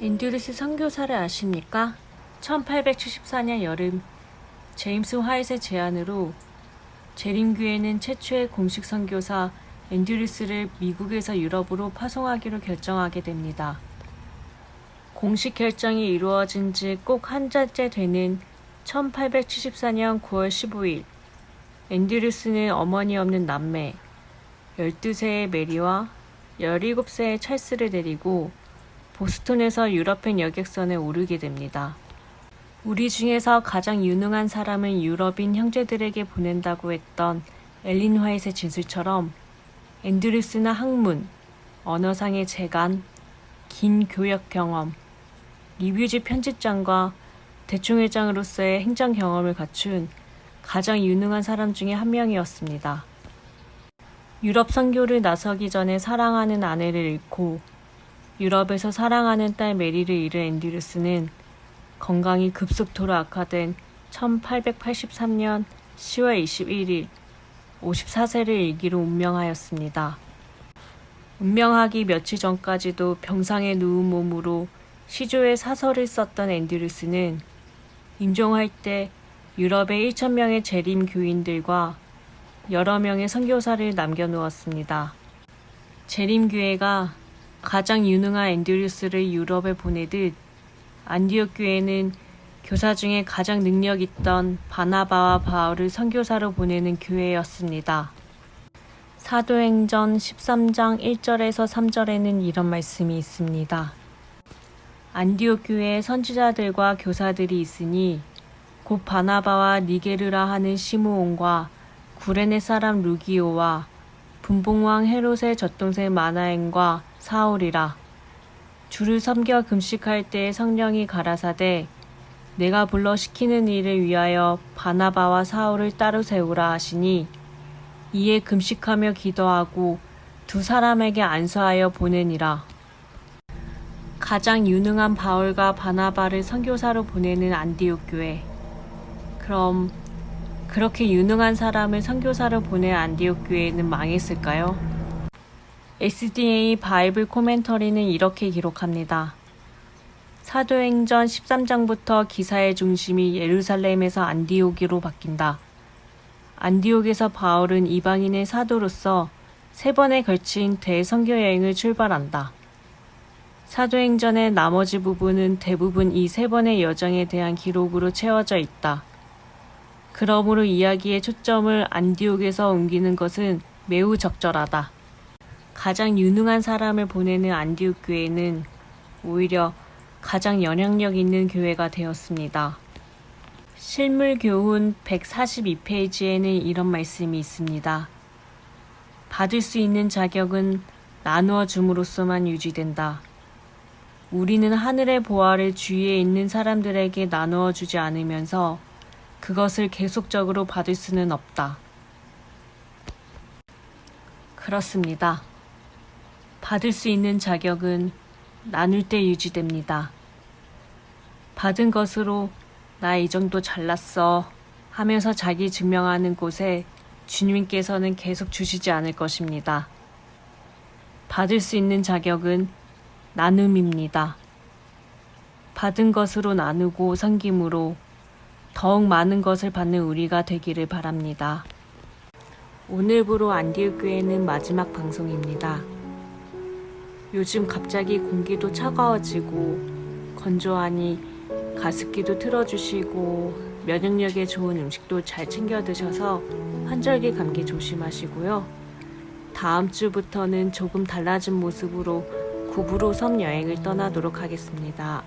앤드루스 선교사를 아십니까? 1874년 여름 제임스 화이트의 제안으로 재림교회는 최초의 공식 선교사 앤드루스를 미국에서 유럽으로 파송하기로 결정하게 됩니다. 공식 결정이 이루어진 지 꼭 한 달째 되는 1874년 9월 15일 앤드루스는 어머니 없는 남매 12세의 메리와 17세의 찰스를 데리고 보스턴에서 유럽행 여객선에 오르게 됩니다. 우리 중에서 가장 유능한 사람은 유럽인 형제들에게 보낸다고 했던 엘린 화이트의 진술처럼 앤드루스는 학문, 언어상의 재간, 긴 교역 경험, 리뷰지 편집장과 대충회장으로서의 행정 경험을 갖춘 가장 유능한 사람 중에 한 명이었습니다. 유럽 선교를 나서기 전에 사랑하는 아내를 잃고 유럽에서 사랑하는 딸 메리를 잃은 앤드루스는 건강이 급속도로 악화된 1883년 10월 21일 54세를 일기로 운명하였습니다. 운명하기 며칠 전까지도 병상에 누운 몸으로 시조의 사설을 썼던 앤드루스는 임종할 때 유럽의 1천 명의 재림 교인들과 여러 명의 선교사를 남겨놓았습니다. 재림 교회가 가장 유능한 앤드루스를 유럽에 보내듯 안디옥 교회는 교사 중에 가장 능력 있던 바나바와 바울을 선교사로 보내는 교회였습니다. 사도행전 13장 1절에서 3절에는 이런 말씀이 있습니다. 안디옥 교회에 선지자들과 교사들이 있으니 곧 바나바와 니게르라 하는 시므온과 구레네 사람 루기오와 분봉왕 헤롯의 젖동생 마나엔과 사울이라. 주를 섬겨 금식할 때에 성령이 가라사대 내가 불러 시키는 일을 위하여 바나바와 사울을 따로 세우라 하시니 이에 금식하며 기도하고 두 사람에게 안수하여 보내니라. 가장 유능한 바울과 바나바를 선교사로 보내는 안디옥 교회. 그럼 그렇게 유능한 사람을 선교사로 보낸 안디옥 교회는 망했을까요? SDA 바이블 코멘터리는 이렇게 기록합니다. 사도행전 13장부터 기사의 중심이 예루살렘에서 안디옥으로 바뀐다. 안디옥에서 바울은 이방인의 사도로서 세 번에 걸친 대선교 여행을 출발한다. 사도행전의 나머지 부분은 대부분 이 세 번의 여정에 대한 기록으로 채워져 있다. 그러므로 이야기의 초점을 안디옥에서 옮기는 것은 매우 적절하다. 가장 유능한 사람을 보내는 안디옥 교회는 오히려 가장 영향력 있는 교회가 되었습니다. 실물 교훈 142페이지에는 이런 말씀이 있습니다. 받을 수 있는 자격은 나누어 줌으로써만 유지된다. 우리는 하늘의 보화를 주위에 있는 사람들에게 나누어 주지 않으면서 그것을 계속적으로 받을 수는 없다. 그렇습니다. 받을 수 있는 자격은 나눌 때 유지됩니다. 받은 것으로 나 이 정도 잘났어 하면서 자기 증명하는 곳에 주님께서는 계속 주시지 않을 것입니다. 받을 수 있는 자격은 나눔입니다. 받은 것으로 나누고 섬김으로 더욱 많은 것을 받는 우리가 되기를 바랍니다. 오늘부로 안디옥 교회는 마지막 방송입니다. 요즘 갑자기 공기도 차가워지고 건조하니 가습기도 틀어주시고 면역력에 좋은 음식도 잘 챙겨 드셔서 환절기 감기 조심하시고요. 다음 주부터는 조금 달라진 모습으로 구부로 섬 여행을 떠나도록 하겠습니다.